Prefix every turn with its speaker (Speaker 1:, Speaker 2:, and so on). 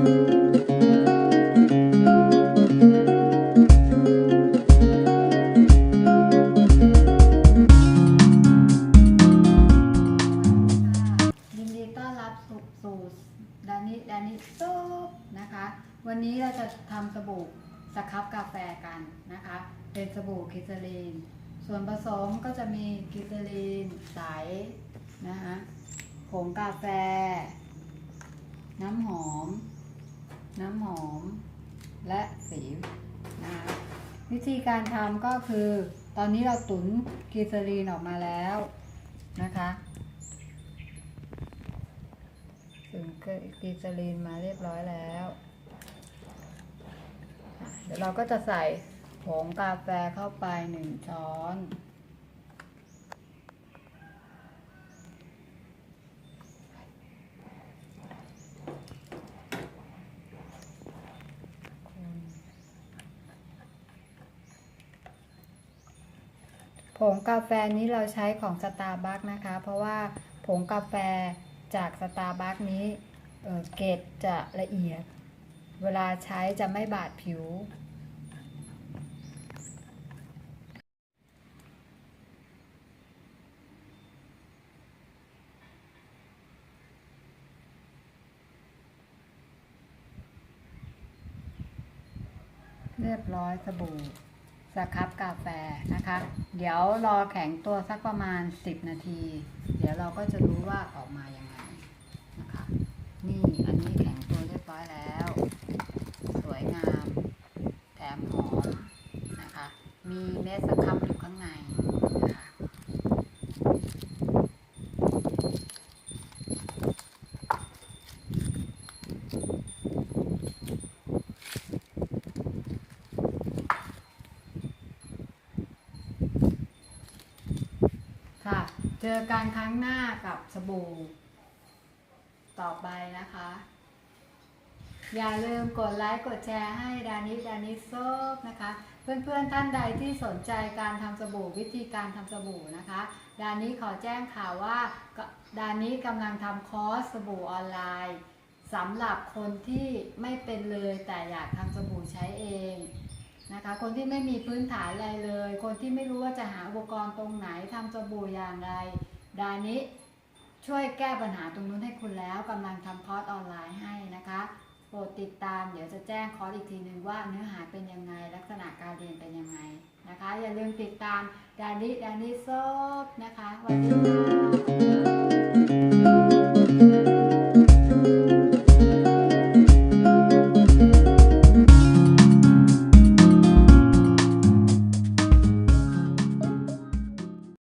Speaker 1: ยินดีต้อนรับสู่สู่ดานิดานิซุปนะคะ วันนี้เราจะทำสบู่สครับกาแฟกันนะคะ เป็นสบู่กิซาลีน ส่วนผสมก็จะมีกิซาลีนใสนะคะผงกาแฟ น้ำหอม น้ำหอม และสีนะคะวิธีการทำก็คือ ตอนนี้เราตุ๋นกิซาลีนออกมาแล้วนะคะถึงกีซาลีนมาเรียบร้อยแล้ว เดี๋ยวเราก็จะใส่ผงกาแฟเข้าไปหนึ่งช้อน ผงกาแฟนี้เราใช้ของสตาร์บัคนะคะ เพราะว่าผงกาแฟจากสตาร์บัคนี้เเกรดจะละเอียด เวลาใช้จะไม่บาดผิว เรียบร้อยสบู่ สครับกาแฟนะคะ เดี๋ยวรอแข็งตัวสักประมาณ 10 นาที เดี๋ยวเราก็จะรู้ว่าออกมายังไงนะคะ นี่อันนี้แข็งตัวเรียบร้อยแล้ว สวยงาม แถมหอมนะคะ มีเม็ดสครับอยู่ข้างในนะคะ ค่ะ เจอกันครั้งหน้ากับสบู่ ต่อไปนะคะ อย่าลืมกดไลค์กดแชร์ให้ดานิดานิโซบนะคะ เพื่อนๆท่านใดที่สนใจการทำสบู่วิธีการทำสบู่นะคะ ดานิขอแจ้งข่าวว่าดานิกำลังทำคอร์สสบู่ออนไลน์สำหรับคนที่ไม่เป็นเลยแต่อยากทำสบู่ใช้เอง นะคะ คนที่ไม่มีพื้นฐานอะไรเลย คนที่ไม่รู้ว่าจะหาอุปกรณ์ตรงไหนทำสบู่อย่างไร ดานิช่วยแก้ปัญหาตรงนู้นให้คุณแล้วกำลังทำคอร์สออนไลน์ให้นะคะ โปรดติดตามเดี๋ยวจะแจ้งคอร์สอีกทีนึงว่าเนื้อหาเป็นยังไง ลักษณะการเรียนเป็นยังไงนะคะ อย่าลืมติดตามดานิดานิโซบนะคะวัสดีค่ะ